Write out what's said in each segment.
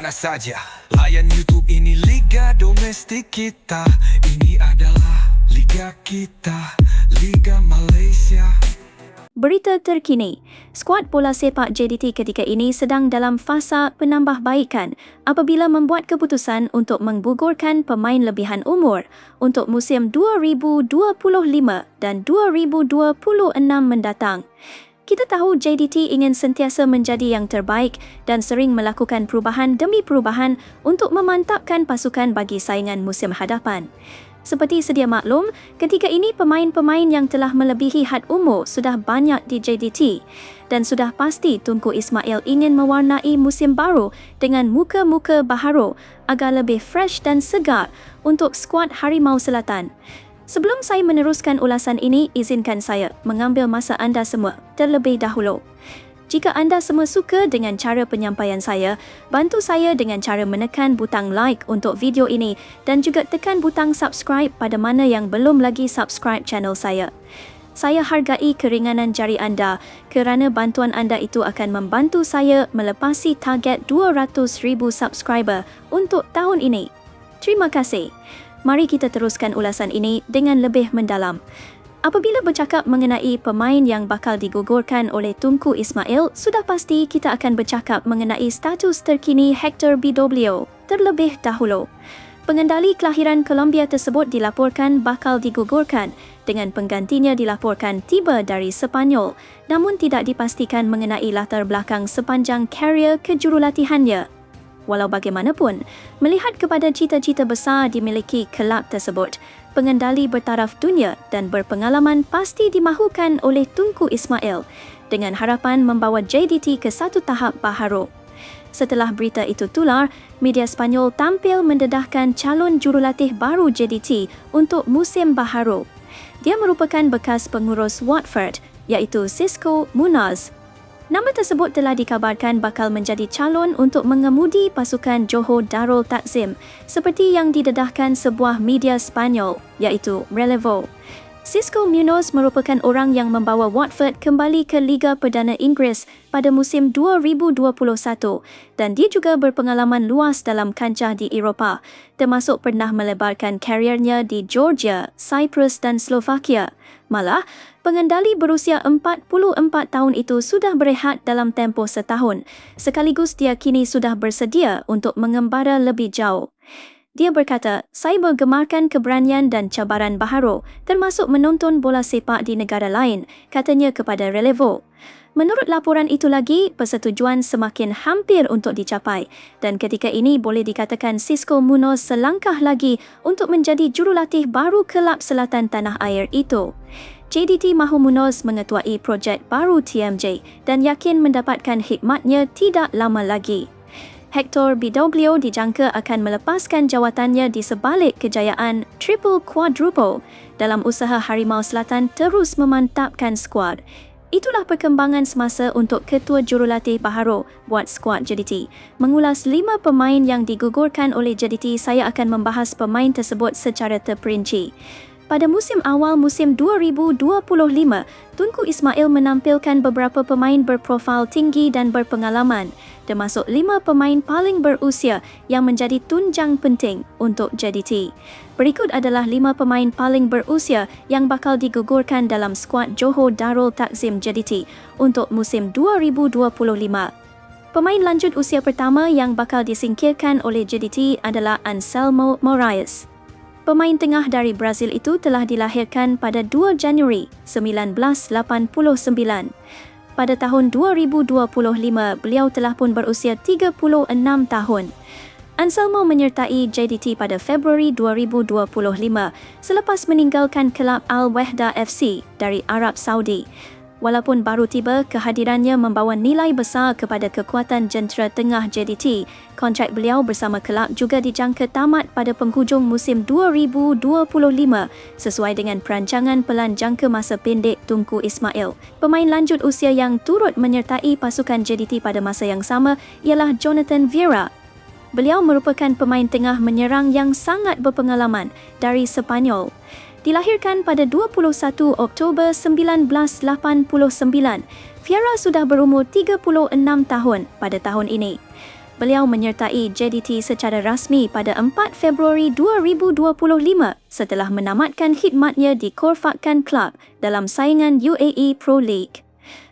mana saja. Layan YouTube ini Liga Domestik kita. Ini adalah Liga kita Liga Malaysia. Berita terkini, skuad bola sepak JDT ketika ini sedang dalam fasa penambahbaikan apabila membuat keputusan untuk menggugurkan pemain lebihan umur untuk musim 2025 dan 2026 mendatang. Kita tahu JDT ingin sentiasa menjadi yang terbaik dan sering melakukan perubahan demi perubahan untuk memantapkan pasukan bagi saingan musim hadapan. Seperti sedia maklum, ketika ini pemain-pemain yang telah melebihi had umur sudah banyak di JDT dan sudah pasti Tunku Ismail ingin mewarnai musim baru dengan muka-muka baharu agar lebih fresh dan segar untuk skuad Harimau Selatan. Sebelum saya meneruskan ulasan ini, izinkan saya mengambil masa anda semua terlebih dahulu. Jika anda semua suka dengan cara penyampaian saya, bantu saya dengan cara menekan butang like untuk video ini dan juga tekan butang subscribe pada mana yang belum lagi subscribe channel saya. Saya hargai keringanan jari anda kerana bantuan anda itu akan membantu saya melepasi target 200,000 subscriber untuk tahun ini. Terima kasih. Mari kita teruskan ulasan ini dengan lebih mendalam. Apabila bercakap mengenai pemain yang bakal digugurkan oleh Tunku Ismail, sudah pasti kita akan bercakap mengenai status terkini Hector BW terlebih dahulu. Pengendali kelahiran Colombia tersebut dilaporkan bakal digugurkan dengan penggantinya dilaporkan tiba dari Sepanyol namun tidak dipastikan mengenai latar belakang sepanjang karier kejurulatihannya. Walau bagaimanapun, melihat kepada cita-cita besar dimiliki kelab tersebut, pengendali bertaraf dunia dan berpengalaman pasti dimahukan oleh Tunku Ismail dengan harapan membawa JDT ke satu tahap baharu. Setelah berita itu tular, media Spanyol tampil mendedahkan calon jurulatih baru JDT untuk musim baharu. Dia merupakan bekas pengurus Watford iaitu Cisco Munoz Nama tersebut telah dikabarkan bakal menjadi calon untuk mengemudi pasukan Johor Darul Takzim seperti yang didedahkan sebuah media Spanyol iaitu Relevo. Cisco Munoz merupakan orang yang membawa Watford kembali ke Liga Perdana Inggeris pada musim 2021 dan dia juga berpengalaman luas dalam kancah di Eropah termasuk pernah melebarkan kariernya di Georgia, Cyprus dan Slovakia. Malah, pengendali berusia 44 tahun itu sudah berehat dalam tempoh setahun sekaligus dia kini sudah bersedia untuk mengembara lebih jauh. Dia berkata, saya menggemarkan keberanian dan cabaran baharu termasuk menonton bola sepak di negara lain, katanya kepada Relevo. Menurut laporan itu lagi, persetujuan semakin hampir untuk dicapai dan ketika ini boleh dikatakan Cisco Munoz selangkah lagi untuk menjadi jurulatih baru kelab selatan tanah air itu. JDT Mahu Munoz mengetuai projek baru TMJ dan yakin mendapatkan hikmatnya tidak lama lagi. Hector Bidoglio dijangka akan melepaskan jawatannya di sebalik kejayaan triple quadruple dalam usaha Harimau Selatan terus memantapkan skuad. Itulah perkembangan semasa untuk Ketua Jurulatih Baharu buat skuad JDT. Mengulas lima pemain yang digugurkan oleh JDT, saya akan membahas pemain tersebut secara terperinci. Pada musim awal musim 2025, Tunku Ismail menampilkan beberapa pemain berprofil tinggi dan berpengalaman, termasuk lima pemain paling berusia yang menjadi tunjang penting untuk JDT. Berikut adalah lima pemain paling berusia yang bakal digugurkan dalam skuad Johor Darul Takzim JDT untuk musim 2025. Pemain lanjut usia pertama yang bakal disingkirkan oleh JDT adalah Anselmo Moraes. Pemain tengah dari Brazil itu telah dilahirkan pada 2 Januari 1989. Pada tahun 2025, beliau telah pun berusia 36 tahun. Anselmo menyertai JDT pada Februari 2025 selepas meninggalkan kelab Al-Wahda FC dari Arab Saudi. Walaupun baru tiba, kehadirannya membawa nilai besar kepada kekuatan jentera tengah JDT. Kontrak beliau bersama kelab juga dijangka tamat pada penghujung musim 2025 sesuai dengan perancangan pelan jangka masa pendek Tunku Ismail. Pemain lanjut usia yang turut menyertai pasukan JDT pada masa yang sama ialah Jonathan Vieira Beliau merupakan pemain tengah menyerang yang sangat berpengalaman dari Sepanyol dilahirkan pada 21 Oktober 1989. Fiera sudah berumur 36 tahun pada tahun ini. beliau menyertai JDT secara rasmi pada 4 Februari 2025 setelah menamatkan khidmatnya di Korfakkan Club dalam saingan UAE Pro League.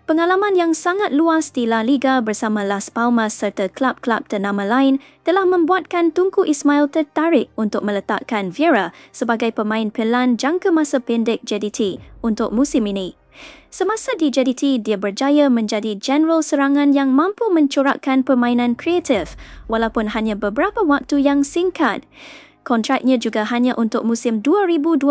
Pengalaman yang sangat luas di La Liga bersama Las Palmas serta klub-klub ternama lain telah membuatkan Tunku Ismail tertarik untuk meletakkan Vieira sebagai pemain pelan jangka masa pendek JDT untuk musim ini. Semasa di JDT, dia berjaya menjadi general serangan yang mampu mencorakkan permainan kreatif walaupun hanya beberapa waktu yang singkat. Kontraknya juga hanya untuk musim 2025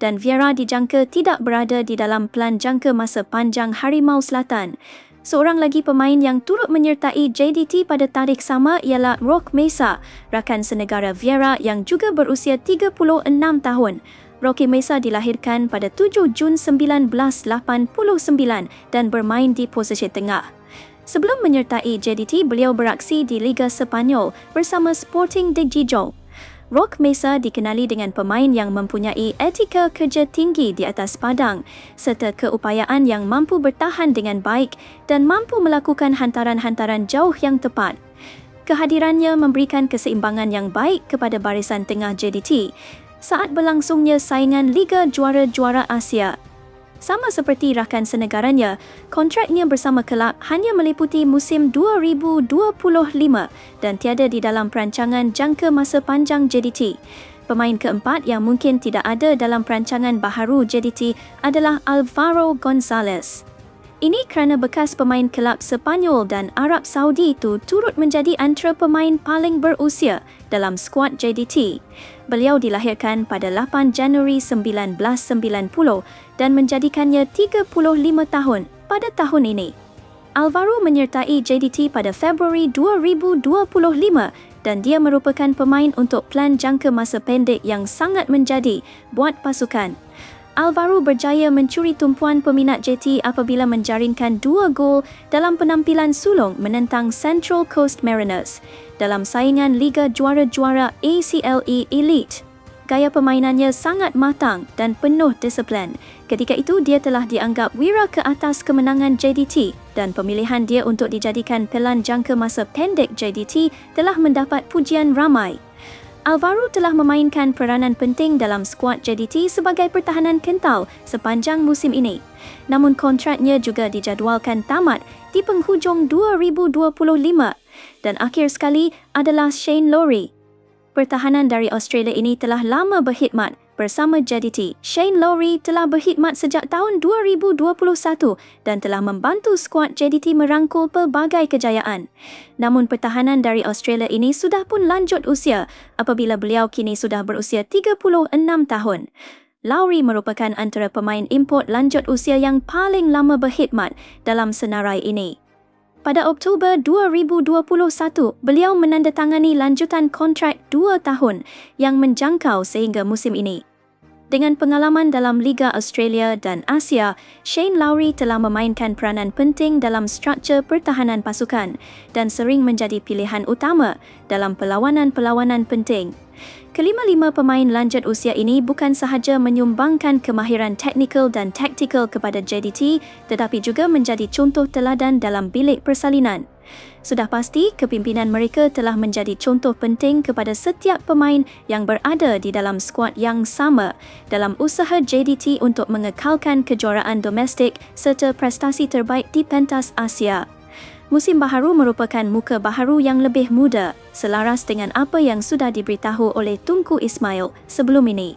dan Vieira dijangka tidak berada di dalam pelan jangka masa panjang Harimau Selatan. Seorang lagi pemain yang turut menyertai JDT pada tarikh sama ialah Rock Mesa, rakan senegara Vieira yang juga berusia 36 tahun. Rocky Mesa dilahirkan pada 7 Jun 1989 dan bermain di posisi tengah. Sebelum menyertai JDT, beliau beraksi di Liga Sepanyol bersama Sporting de Gijón. Rock Mesa dikenali dengan pemain yang mempunyai etika kerja tinggi di atas padang serta keupayaan yang mampu bertahan dengan baik dan mampu melakukan hantaran-hantaran jauh yang tepat. Kehadirannya memberikan keseimbangan yang baik kepada barisan tengah JDT saat berlangsungnya saingan Liga Juara-Juara Asia sama seperti rakan senegaranya, kontraknya bersama kelab hanya meliputi musim 2025 dan tiada di dalam perancangan jangka masa panjang JDT. Pemain keempat yang mungkin tidak ada dalam perancangan baharu JDT adalah Alvaro Gonzalez. Ini kerana bekas pemain kelab Sepanyol dan Arab Saudi itu turut menjadi antara pemain paling berusia dalam skuad JDT. Beliau dilahirkan pada 8 Januari 1990 dan menjadikannya 35 tahun pada tahun ini. Alvaro menyertai JDT pada Februari 2025 dan dia merupakan pemain untuk plan jangka masa pendek yang sangat menjadi buat pasukan. Alvaro berjaya mencuri tumpuan peminat JT apabila menjaringkan dua gol dalam penampilan sulung menentang Central Coast Mariners dalam saingan Liga Juara-Juara ACLE Elite. Gaya permainannya sangat matang dan penuh disiplin. Ketika itu, dia telah dianggap wira ke atas kemenangan JDT dan pemilihan dia untuk dijadikan pelan jangka masa pendek JDT telah mendapat pujian ramai. Alvaro telah memainkan peranan penting dalam skuad JDT sebagai pertahanan kental sepanjang musim ini. Namun kontraknya juga dijadualkan tamat di penghujung 2025 dan akhir sekali adalah Shane Lowry. Pertahanan dari Australia ini telah lama berkhidmat bersama JDT. Shane Lowry telah berkhidmat sejak tahun 2021 dan telah membantu skuad JDT merangkul pelbagai kejayaan. Namun pertahanan dari Australia ini sudah pun lanjut usia apabila beliau kini sudah berusia 36 tahun. Lowry merupakan antara pemain import lanjut usia yang paling lama berkhidmat dalam senarai ini. Pada Oktober 2021, beliau menandatangani lanjutan kontrak dua tahun yang menjangkau sehingga musim ini. Dengan pengalaman dalam Liga Australia dan Asia, Shane Lowry telah memainkan peranan penting dalam struktur pertahanan pasukan dan sering menjadi pilihan utama dalam perlawanan-perlawanan penting. Kelima-lima pemain lanjut usia ini bukan sahaja menyumbangkan kemahiran teknikal dan taktikal kepada JDT tetapi juga menjadi contoh teladan dalam bilik persalinan. Sudah pasti kepimpinan mereka telah menjadi contoh penting kepada setiap pemain yang berada di dalam skuad yang sama dalam usaha JDT untuk mengekalkan kejuaraan domestik serta prestasi terbaik di pentas Asia. Musim baharu merupakan muka baharu yang lebih muda, selaras dengan apa yang sudah diberitahu oleh Tunku Ismail sebelum ini.